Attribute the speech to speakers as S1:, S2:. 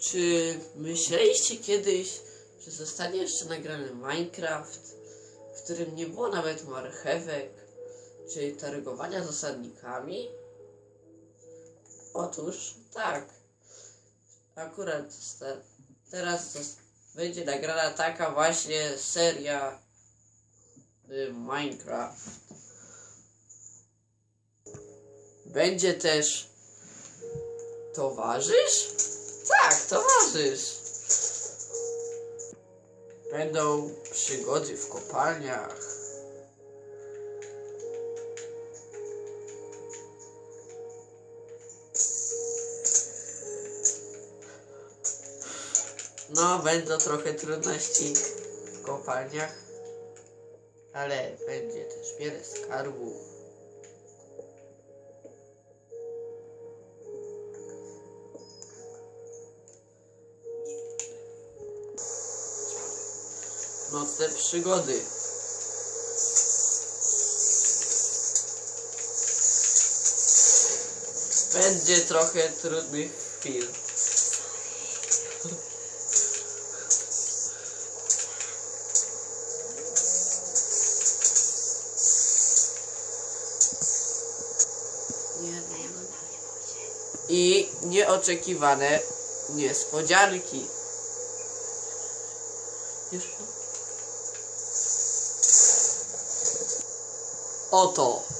S1: Czy myśleliście kiedyś, że zostanie jeszcze nagrany Minecraft, w którym nie było nawet marchewek, czy targowania zasadnikami? Otóż tak. Akurat teraz będzie nagrana taka właśnie seria y, Minecraft. Będzie też towarzysz? Towarzysz. Będą przygody w kopalniach. No, będą trochę trudności w kopalniach, ale będzie też wiele skarbów. Nocne przygody. Będzie trochę trudnych chwil. I nieoczekiwane niespodzianki. Już? Oto